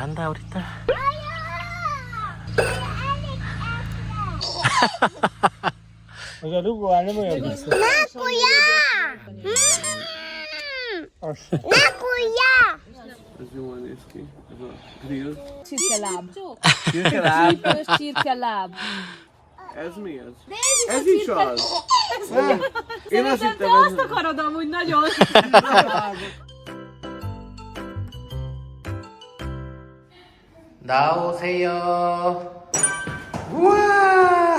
잘한다 우리 딸. Mas 누구 아니면 여기 있어. 나꾸야. 나꾸야. Johan Eski. Grill. Cirkelab. Cirkelab. Csípős cirkelab. Ez mi ez? Ez is az. Nem. Én azt hittem, ez... akarod amúgy nagyon. 나오세요. 우와!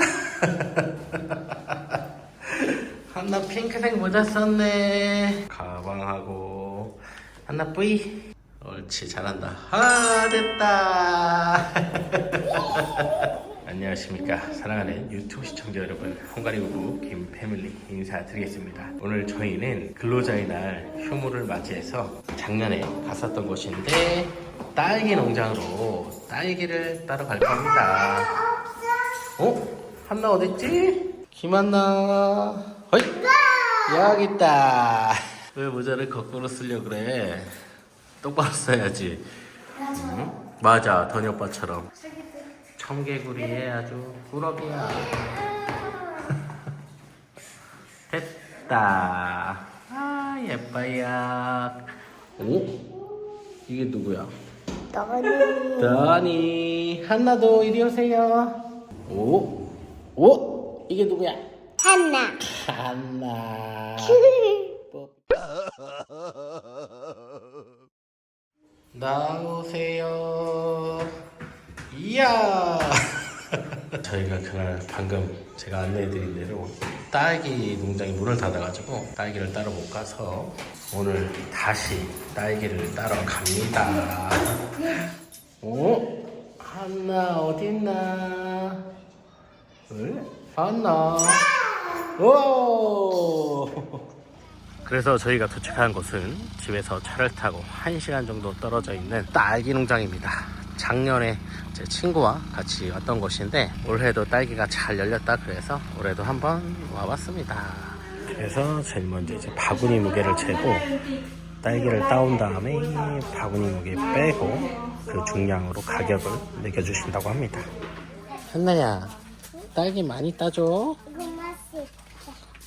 한나 핑크색 모자 썼네. 가방하고 한나 뿌이. 옳지 잘한다. 아 됐다. 안녕하십니까 사랑하는 유튜브 시청자 여러분 홍가리 부부 김패밀리 인사드리겠습니다 오늘 저희는 근로자의 날 휴무를 맞이해서 작년에 갔었던 곳인데 딸기 농장으로 딸기를 따러 갈 겁니다 어? 한나 어딨지? 김한나 어이 여기 있다 왜 모자를 거꾸로 쓰려 그래 똑바로 써야지 응? 맞아 더니 오빠처럼 청개구리에 아주 꾸러기야. 됐다. 아 예뻐야. 오? 이게 누구야? 너는 더니 한나도 이리 오세요. 오? 오? 이게 누구야? 하나. 한나. 나오세요. 이야. 저희가 그날 방금 제가 안내해드린 대로 딸기 농장이 문을 닫아가지고 딸기를 따러 못 가서 오늘 다시 딸기를 따러 갑니다. 오? 한나 어딨나? 응? 한나. 오! 그래서 저희가 도착한 곳은 집에서 차를 타고 1시간 정도 떨어져 있는 딸기 농장입니다. 작년에 제 친구와 같이 왔던 곳인데 올해도 딸기가 잘 열렸다 그래서 올해도 한번 와봤습니다. 그래서 제일 먼저 이제 바구니 무게를 재고 딸기를 따온 다음에 바구니 무게 빼고 그 중량으로 가격을 매겨주신다고 합니다. 한나야, 딸기 많이 따줘.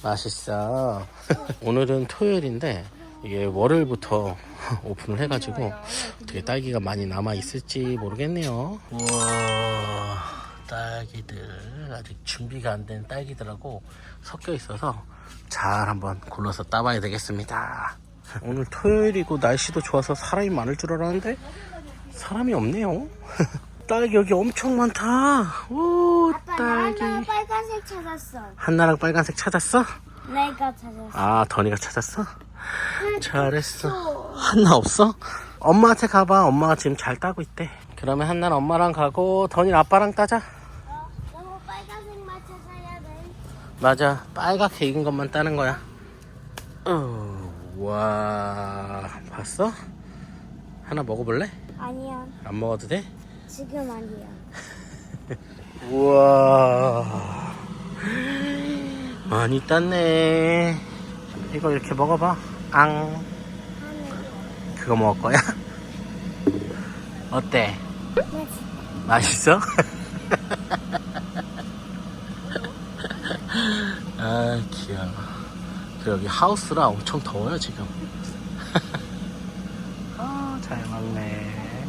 맛있어. 오늘은 토요일인데 이게 월요일부터 오픈을 해가지고 어떻게 딸기가 많이 남아 있을지 모르겠네요. 우와 딸기들 아직 준비가 안 된 딸기들하고 섞여 있어서 잘 한번 골라서 따봐야 되겠습니다. 오늘 토요일이고 날씨도 좋아서 사람이 많을 줄 알았는데 사람이 없네요. 딸기 여기 엄청 많다. 오 아빠 딸기. 나 하나 빨간색 찾았어. 한나랑 빨간색 찾았어? 내가 찾았어. 아, 더니가 찾았어? 잘했어. 한나 없어? 엄마한테 가봐. 엄마가 지금 잘 따고 있대. 그러면 한나는 엄마랑 가고, 더니는 아빠랑 따자. 어? 너무 빨간색만 찾아야 돼. 맞아. 빨갛게 익은 것만 따는 거야. 어, 와, 봤어? 하나 먹어볼래? 아니야. 안 먹어도 돼? 지금 아니야. 우와. 많이 땄네. 이거 이렇게 먹어봐. 앙. 그거 먹을 거야? 어때? 맛있어? 아, 귀여워. 그 여기 하우스라 엄청 더워요, 지금. 아, 잘 먹네.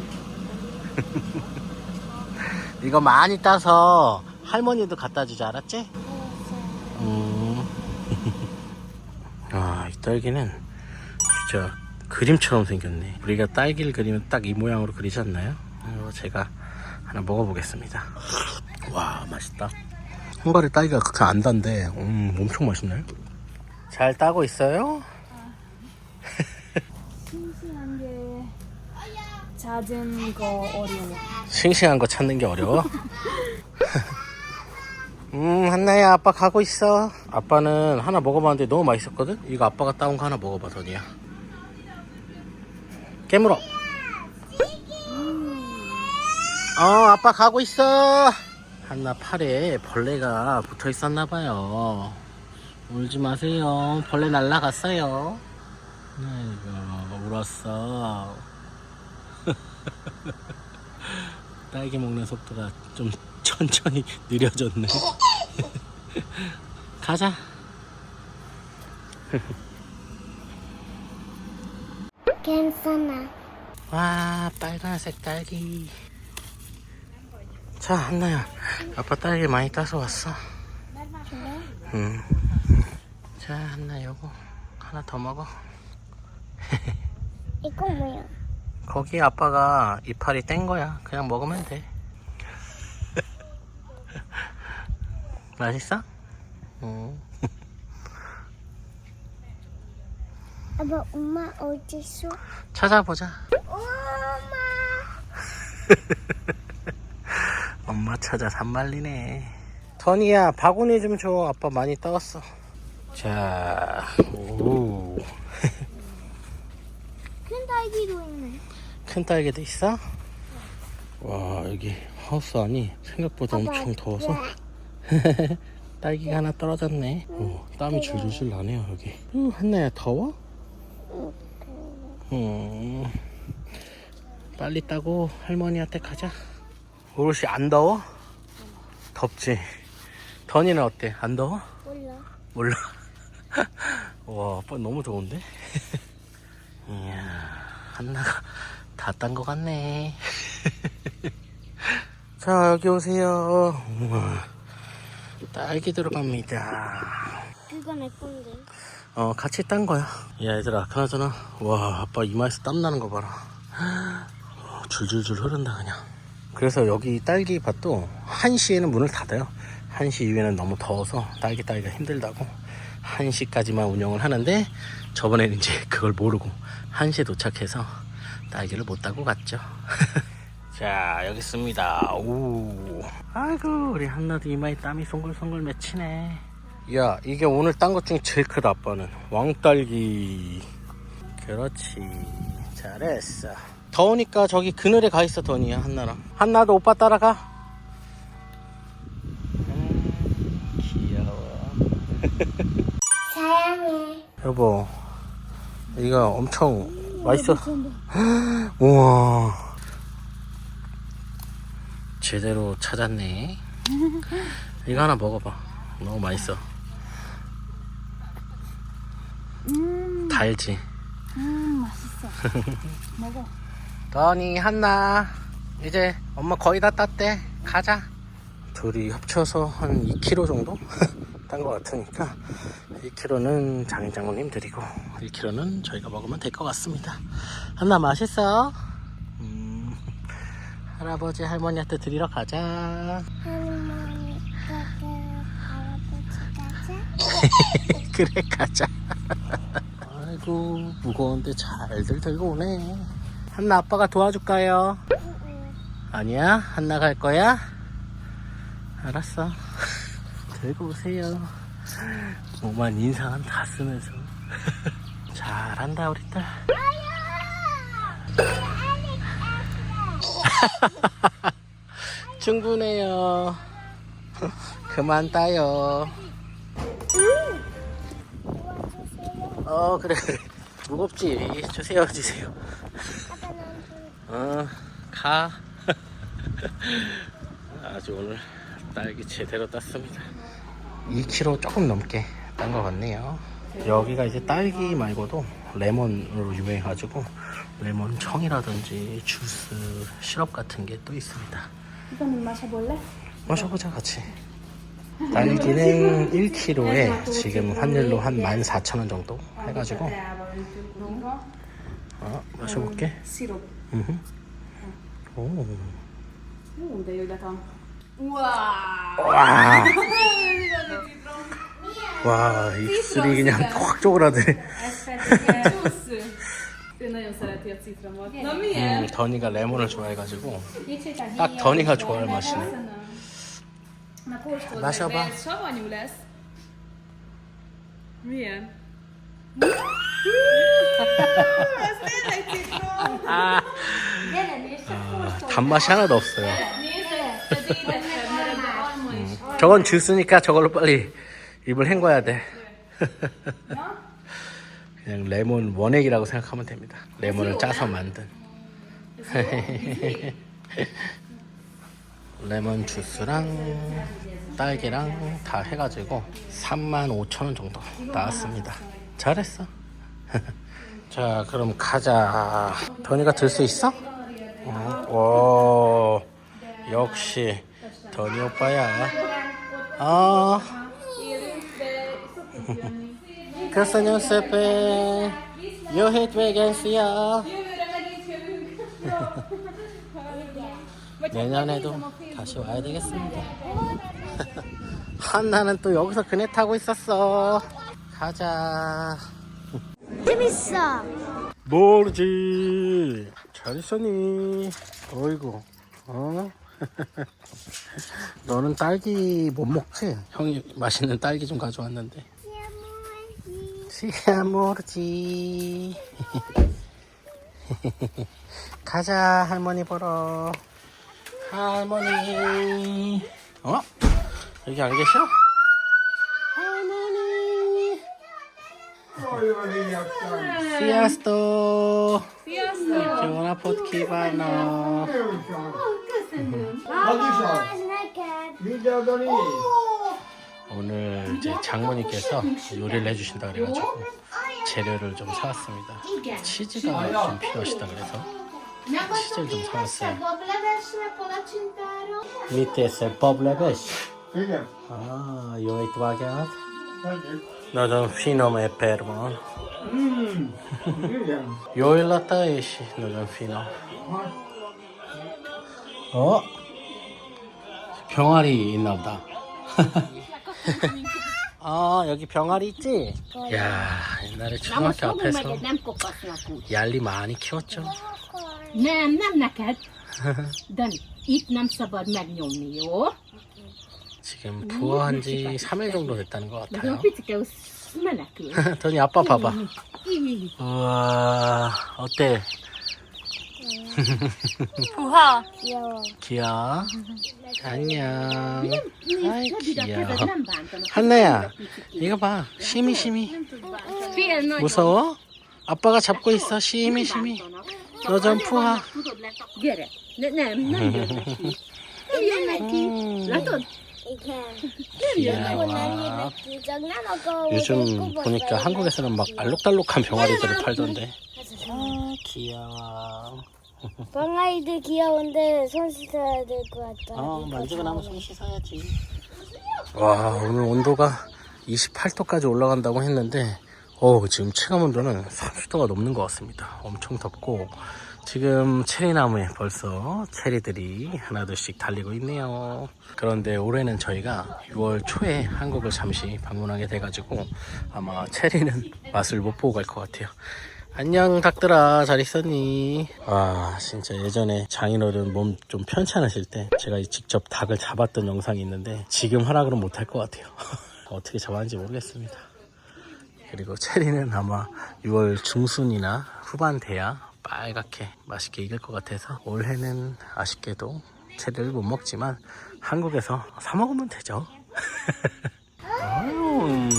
이거 많이 따서 할머니도 갖다 주지 알았지? 음. 아, 이 딸기는 진짜 그림처럼 생겼네. 우리가 딸기를 그리면 딱 이 모양으로 그리지 않나요? 이거 제가 하나 먹어보겠습니다. 와, 맛있다. 헝가리 딸기가 그렇게 안 단데, 음, 엄청 맛있네. 잘 따고 있어요? 싱싱한 게 잦은 거 어려워. 싱싱한 거 찾는 게 어려워? 음, 한나야, 아빠 가고 있어. 아빠는 하나 먹어봤는데 너무 맛있었거든? 이거 아빠가 따온 거 하나 먹어봐, 더니야. 깨물어. 어, 아빠 가고 있어. 한나 팔에 벌레가 붙어 있었나 봐요. 울지 마세요. 벌레 날라갔어요. 아이고, 울었어. 딸기 먹는 속도가 좀 천천히 느려졌네. 가자. 괜찮아. 와 빨간색 딸기. 자 한나야, 아빠 딸기 많이 따서 왔어. 응. 자 한나 요거 하나 더 먹어. 이거 뭐야? 거기 아빠가 이파리 뗀 거야. 그냥 먹으면 돼. 맛있어? 응. 아빠 엄마 어디 있어? 찾아보자. 엄마. 엄마 찾아 산말리네. 선이야, 바구니 좀 줘. 아빠 많이 따왔어. 자, 오. 큰 딸기도 있네. 큰 딸기도 있어? 와, 여기 하우스 안이 생각보다 엄청 더워서 딸기가 하나 떨어졌네. 오, 땀이 줄줄줄 나네요, 여기. 어, 한나야, 더워? 음, 빨리 따고 할머니한테 가자. 오롯이 안 더워? 덥지? 던이는 어때? 안 더워? 몰라. 몰라. 와, 아빠 너무 더운데? 이야, 한나가 다 딴 것 같네. 자, 여기 오세요. 우와, 딸기 들어갑니다. 그거 내 건데. 어, 같이 딴 거야. 야, 얘들아, 그나저나, 와, 아빠 이마에서 땀 나는 거 봐라. 어, 줄줄줄 흐른다, 그냥. 그래서 여기 딸기 밭도 1시에는 문을 닫아요. 1시 이후에는 너무 더워서 딸기 따기가 힘들다고 1시까지만 운영을 하는데 저번에는 이제 그걸 모르고 1시에 도착해서 딸기를 못 따고 갔죠. 자, 여기 있습니다. 오. 아이고, 우리 한나도 이마에 땀이 송글송글 맺히네. 야, 이게 오늘 딴 것 중에 제일 크다, 아빠는. 왕딸기. 그렇지. 잘했어. 더우니까 저기 그늘에 가 있어, 더니야, 한나랑. 한나도 오빠 따라가. 음, 귀여워. 사랑해. 여보, 이거 엄청 맛있어. 우와. 제대로 찾았네. 이거 하나 먹어봐. 너무 맛있어. 달지? 음, 맛있어. 먹어. 더니, 한나. 이제 엄마 거의 다 땄대. 가자. 둘이 합쳐서 한 2kg 정도? 딴 것 같으니까 2kg는 장인 장모님 드리고 1kg는 저희가 먹으면 될 것 같습니다. 한나 맛있어? 음, 할아버지 할머니한테 드리러 가자. 할머니, 할아버지 가자. 그래 가자. 아이고 무거운데 잘들 들고 오네. 한나 아빠가 도와줄까요? 아니야? 한나 갈 거야? 알았어. 들고 오세요. 오만 인상은 다 쓰면서. 잘한다 우리 딸. 충분해요. 그만 따요. 어 그래. 그래 무겁지? 주세요 주세요. 어가. 아주 오늘 딸기 제대로 땄습니다. 2kg 조금 넘게 딴 것 같네요. 여기가 이제 딸기 말고도 레몬으로 유명해가지고 레몬 청이라든지 주스 시럽 같은 게 또 있습니다. 이거는 마셔볼래? 마셔보자 같이 딸기는 1kg에 지금 환율로 한 14,000원 정도 해가지고 어, 마셔볼게. 음흠. 오. Wow! 와. 와, 입술이 그냥 확 쪼그라드네. 음, 더니가 레몬을 좋아해가지고 딱 더니가 좋아할 맛이네. Na Masába. meg, mert savanyú lesz. Milyen? Ez tényleg citrom! 아, Gyere, nézd, csak kóstolj. 단맛이 하나도 없어요. Nézd, ez édesebb, mert ebben alma is van. 저건 주스니까 저걸로 빨리 입을 헹궈야 돼. 그냥 레몬 원액이라고 생각하면 됩니다. 레몬을 짜서 만든. 레몬 주스랑 딸기랑 다 해가지고 35,000원 정도 나왔습니다. 잘했어. 자, 그럼 가자. 더니가 들 수 있어? 어, 와, 역시 더니 오빠야. 아. Szépen! Jó hétvégén, szia! 내년에도 다시 와야 되겠습니다. 한나는 또 여기서 그네 타고 있었어. 가자. 재밌어. 모르지. 잘 있었니? 어이구. 어? 너는 딸기 못 먹지? 형이 맛있는 딸기 좀 가져왔는데. 시야 모르지. 가자 할머니 보러. 할머니. 어? 여기 안 계셔? 할머니. Kívánok! Ez neked. Vigyázz, Dani! 오늘 이제 장모님께서 요리를 해주신다 그래가지고 재료를 좀 사왔습니다. 치즈가 좀 필요하시다 그래서 치즈를 좀 사왔어요. 밑에서 법레베시. Igen. 아, finom eper van. Mm. Igen. Jó illata és nagyon finom. 어? 병아리 있나 보다. 아, 여기 병아리 있지? 야, 옛날에 초등학교 앞에서. 얄리 많이 키웠죠. Nem, nem neked. Dani, itt nem szabad megnyomni, jó? 지금 부화한 지 3일 정도 됐다는 것 a 같아요. picike menekül. 더니 아빠 봐봐. 우와, 어때? Jó. 귀여워. 안녕. 아이, 귀여워. nem bántanak. 한나야, 이거 봐. 심이, 심이. Fél nagy. 무서워? 아빠가 잡고 있어. 심이, 심이. 너 좀 푸하. Ne. 음, 귀여워. 요즘 보니까 한국에서는 막 알록달록한 병아리들을 팔던데. 아, 귀여워. 방아이들 귀여운데 손 씻어야 될 것 같다. 어, 만지고 나면 손 씻어야지. 와, 오늘 온도가 28도까지 올라간다고 했는데, 어, 지금 체감 온도는 30도가 넘는 것 같습니다. 엄청 덥고, 지금 체리나무에 벌써 체리들이 하나둘씩 달리고 있네요. 그런데 올해는 저희가 6월 초에 한국을 잠시 방문하게 돼가지고, 아마 체리는 맛을 못 보고 갈 것 같아요. 안녕 닭들아 잘 있었니? 아 진짜 예전에 장인어른 몸 좀 편찮으실 때 제가 직접 닭을 잡았던 영상이 있는데 지금 그러면 못할 것 같아요 어떻게 잡았는지 모르겠습니다 그리고 체리는 아마 6월 중순이나 후반 돼야 빨갛게 맛있게 익을 것 같아서 올해는 아쉽게도 체리를 못 먹지만 한국에서 사 먹으면 되죠. 음.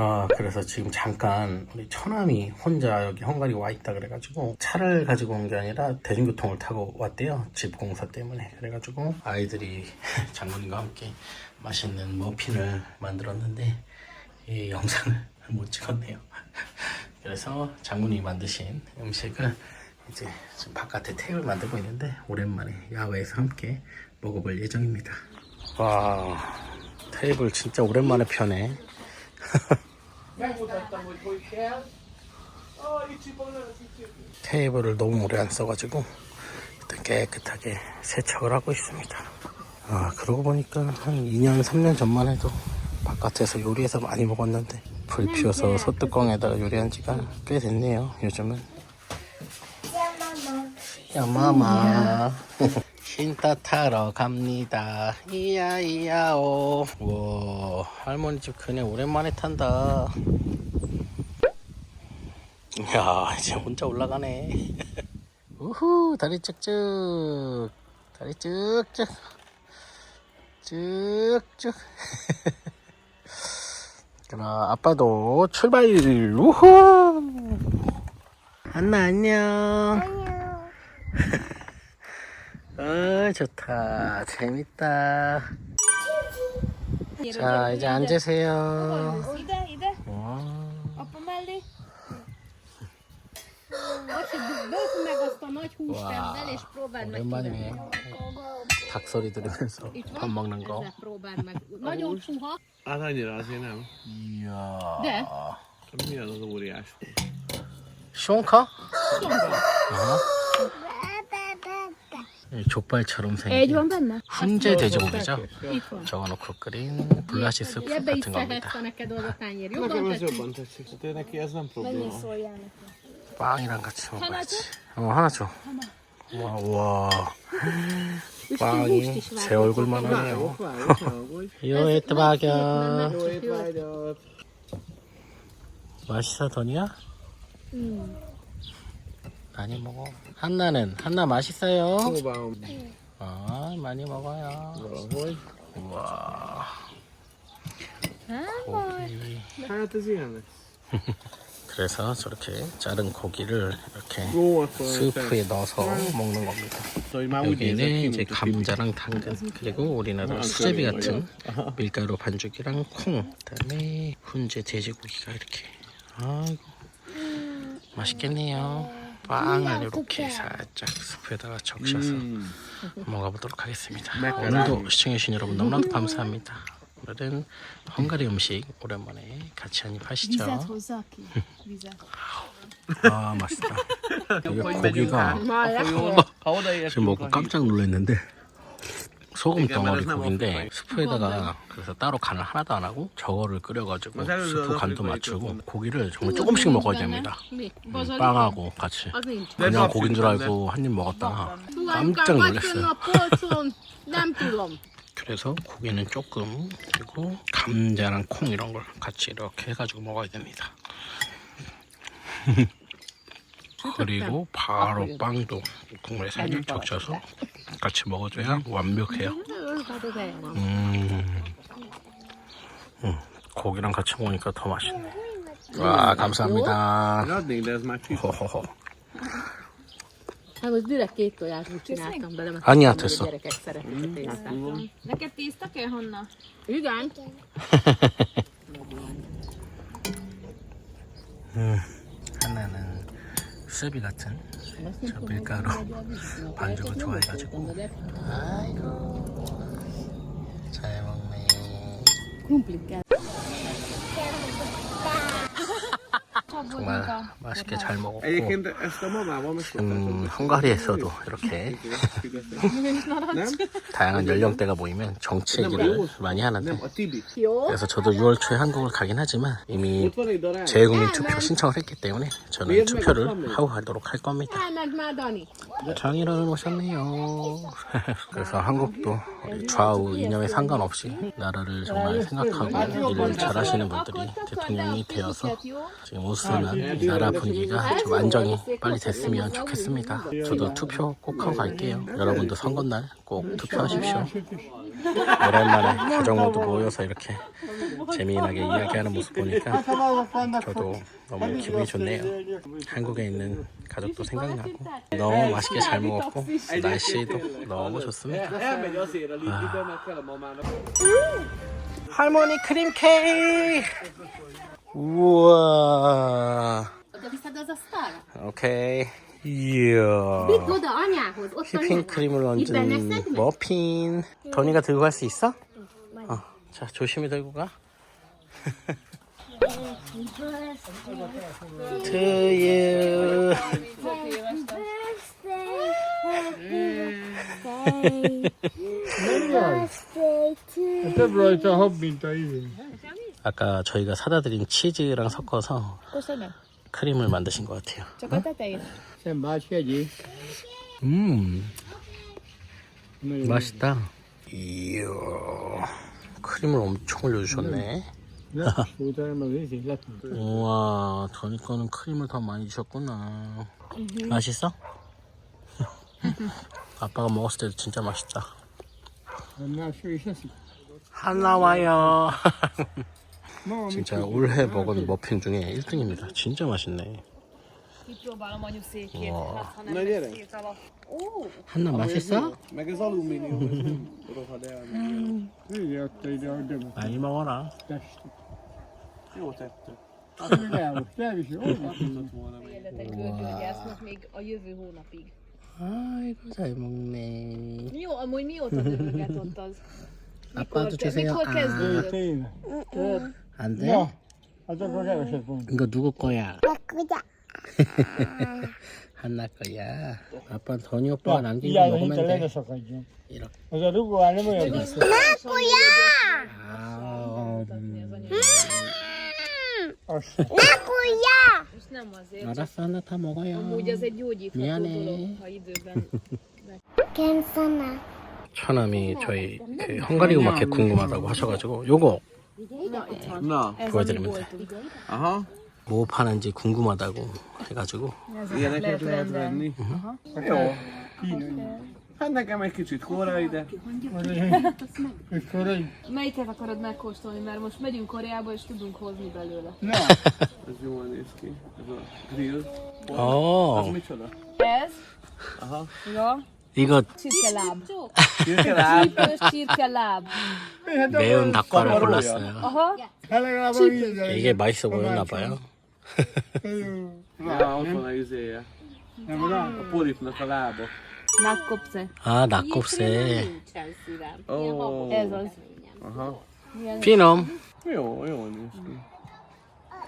아 그래서 지금 잠깐 우리 처남이 혼자 여기 헝가리 와 있다 그래가지고 차를 가지고 온 게 아니라 대중교통을 타고 왔대요. 집 공사 때문에. 그래가지고 아이들이 장모님과 함께 맛있는 머핀을 만들었는데 이 영상을 못 찍었네요 그래서 장모님이 만드신 음식을 이제 지금 바깥에 테이블 만들고 있는데 오랜만에 야외에서 함께 먹어볼 예정입니다 와 테이블 진짜 오랜만에 kicsit. 테이블을 너무 오래 안 써가지고 일단 깨끗하게 세척을 하고 있습니다. 아 그러고 보니까 한 2년 3년 전만 해도 바깥에서 요리해서 많이 먹었는데 불 피워서 소뚜껑에다가 요리한 지가 꽤 됐네요. 요즘은 야마마 신따 타러 갑니다. 이야 이야오. 와 할머니 집 그네 오랜만에 탄다. 야 이제 혼자 올라가네 우후 다리 쭉쭉 다리 쭉쭉 쭉쭉 그럼 아빠도 출발 우후 안나 안녕 안녕. 어, 좋다. 재밌다. 자, 이제 앉으세요. 와, hústemben, és próbáld meg 오랜만이네. 닭 소리 들으면서 밥 먹는 거. 쇼카? 이 족발처럼 생긴? 훈제 돼지고기죠? 적어놓고 끓인 블라시 스프 같은 겁니다. 빵이랑 같이 먹어야지. 어, 하나 줘. 와, 와. 빵이 제 얼굴만 하네요. Várj, várj, ne aggódj. 요, 에트 박여. 맛있어, 더니야? 많이 먹어. 한나는? 한나 맛있어요? 아, 많이 먹어요. 우와. 고기. Ez ilyen lesz. 그래서 저렇게 자른 고기를 이렇게 스프에 넣어서 먹는 겁니다. 여기는 이제 감자랑 당근 그리고 우리나라 수제비 같은 밀가루 반죽이랑 콩 그다음에 훈제 돼지고기가 이렇게. 아이고 맛있겠네요. 빵을 이렇게 살짝 스프에다가 적셔서 음. 먹어보도록 하겠습니다. 오늘도 시청해주신 여러분 너무나도 감사합니다 오늘은 헝가리 음식 오랜만에 같이 한입 하시죠. 아 맛있다 이게 고기가 지금 먹고 깜짝 놀랐는데 소금 덩어리 고기인데 스프에다가 그래서 따로 간을 하나도 안 하고 저거를 끓여가지고. 스프 간도 맞추고. 고기를 정말 조금씩 먹어야 됩니다? 음? 빵하고 같이. 그냥 네, 고기인 줄 네. 알고 한 입 먹었다가 깜짝 놀랐어요 그래서 고기는 조금 그리고 감자랑 콩 이런 걸 같이 이렇게 해가지고 먹어야 됩니다 그리고 바로 빵도 국물에 살짝 적셔서 같이 먹어줘야 완벽해요 el van. 음, 음, 고기랑 같이 먹으니까 더 맛있네. 와, 감사합니다. 호호호. Hát most direkt két toját úgy csináltam bele, mert Annyi tudom, hogy a gyerekek szeretik a tésztát. Neked tészta kell, Hanna? Igen? 하나는 스비 같은 저 밀가루 반죽을 좋아해가지고. 아이고, 잘 먹네. Krumplit kell. 정말 맛있게 잘 먹었고. 음. 헝가리에서도 이렇게 Nem? 다양한 연령대가 모이면 정치 얘기를 많이 하는데. Jó? 그래서 저도 6월 초에 한국을 가긴 하지만 이미. 재외국민 투표 신청을 했기 때문에 저는 투표를 하고 가도록 할 겁니다. Dani. 장인어른 오셨네요. 그래서 한국도 좌우 이념에 상관없이 나라를 정말 생각하고 일을 잘하시는 분들이 대통령이 되어서 지금 우 스운한 나라 분위기가 좀 안정이 빨리 됐으면 좋겠습니다. 저도 투표 꼭 하고 갈게요. 여러분도 선거날 꼭 투표하십시오. 오랜만에 가족 모두 모여서 이렇게 재미나게 이야기하는 모습 보니까 저도 너무 기분이 좋네요. 한국에 있는 가족도 생각나고 너무 맛있게 잘 먹었고 날씨도 너무 좋습니다. Mamának. 할머니 크림 케이크. 우와. 오케이. 이야. 휘핑크림을 얹은? 머핀. 더니가 들고 갈 수 있어? 어. 자, 조심히 들고 가. to you. Birthday to Több 아까 저희가 사다 드린 치즈랑 섞어서. 크림을 만드신 것 같아요. A tetejét. Sen más jegyé. 음, 맛있다. 이야, 크림을 엄청 올려주셨네. 우와, 저니 거는 크림을 더 많이 주셨구나. 맛있어? 아빠가 먹었을 때도 진짜 맛있다. Eszik. 하나 와요. Ma, 진짜 올해 먹은 머핀 중에 1등입니다. 진짜 맛있네. 한나 맛있어? 많이 먹어라. 아이고 잘 먹네. Jó, amúgy mióta döröget ott az? 아빠도 te- 아. 안 돼? 이거 누구 거야? 바꾸자. 한나 거야. 아빠는 더니 오빠가 남긴 거 먹으면 돼. 이렇게. A rugóvár nem olyan lesz. 아, 음. Nem azért, 알았어, 하나 다 먹어요. időben 괜찮아. 처남이 저희 그 헝가리 음악회 궁금하다고 하셔가지고 요거 Na, 보여드리면 돼. aha. 뭐 파는지 궁금하다고 해가지고 Ilyeneket lehet venni. Jó. Hát nekem egy kicsit korai, de és korai. Melyiket akarod megkóstolni, mert most megyünk Koreába és tudunk hozni belőle. Na, ez jól néz ki. Ez a grill. Az 어 micsoda? Ez? Aha. Ja. 이거. Csípős csirkeláb. 매운 닭발을 골랐어요. 이게 맛있어 보였나 봐요. 아 낙곱새. Nincsen szívem. Ó. Ez az. Aha. 피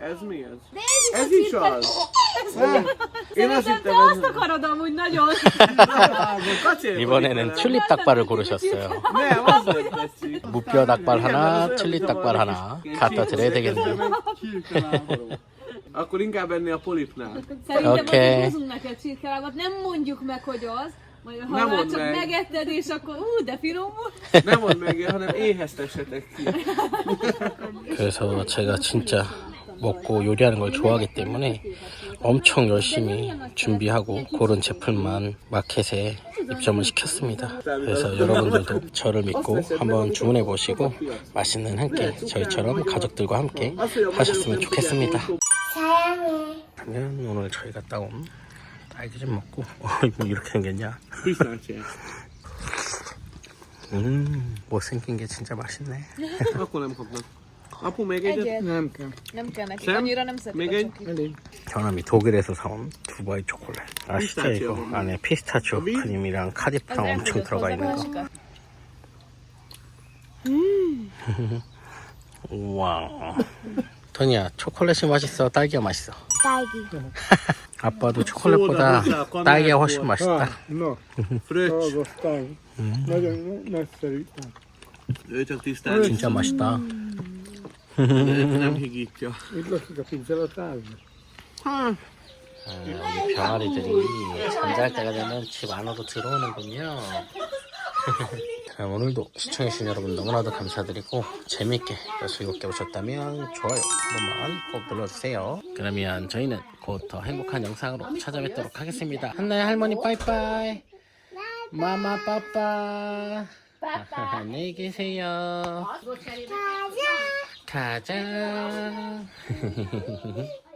Ez mi ez? Ez is az! Én azt hittem, ez... Azt akarod amúgy nagyon. 이번에는 튤립 닭발을 고르셨어요. Nem, az lett tetszik. 무뼈 닭발 하나, 튤립 닭발 하나 갖다 드려야 되겠네요. Akkor inkább ennél a polipnál. Szerintem okay. hozunk neked csirkelábot, nem mondjuk meg, hogy az. Majd ha Nem már csak meg. megetted, és akkor ú, de finom volt. Nem mondd meg, hanem éheztessetek ki. 그래서 제가 진짜 먹고 요리하는 걸 좋아하기 때문에 엄청 열심히 준비하고 고른 제품만 마켓에 입점을 시켰습니다. 그래서 여러분들도 저를 믿고 한번 주문해 보시고 맛있는 한 끼 저희처럼 가족들과 함께 하셨으면 좋겠습니다. 사랑해. 그러면 오늘 저희가 따온 딸기 좀 먹고 어, 뭐 이렇게 생겼냐? 음 못생긴 게 진짜 맛있네. Akkor nem kapnak. Apu, még egyet? Egyet. Nem kell. Nem kell neki, Szem? annyira nem szeretek Még a egy? csokit. Elég. 저놈이 독일에서 사온 두바이 초콜릿. 아시죠 이거? 피스타치오. 안에 피스타치오 여기? 크림이랑 카디프랑 엄청 elfogyott 들어가 hozzá 있는 거. másikat. 우와. 토니야 초콜릿이 맛있어 딸기가 맛있어? 딸기. 아빠도 초콜릿보다 소다, 딸기가 훨씬. 맛있다. Ah, no, Fröccs. dolgoztam. Nagyon nagyszerű. Ő csak tisztán. 진짜 맛있다. Nem higítja. Itt lakik a. 아, 우리 병아리들이 잠잘 때가 되면 집 안으로 들어오는군요. 자, 오늘도 시청해주신 여러분 너무나도 감사드리고 재밌게 또 즐겁게 보셨다면 좋아요 한 번만 꼭 눌러주세요. 그러면 저희는 곧 더 행복한 영상으로 찾아뵙도록 하겠습니다. 한나의 할머니 빠이빠이. 마마 빠빠. 안녕히 계세요. 가자.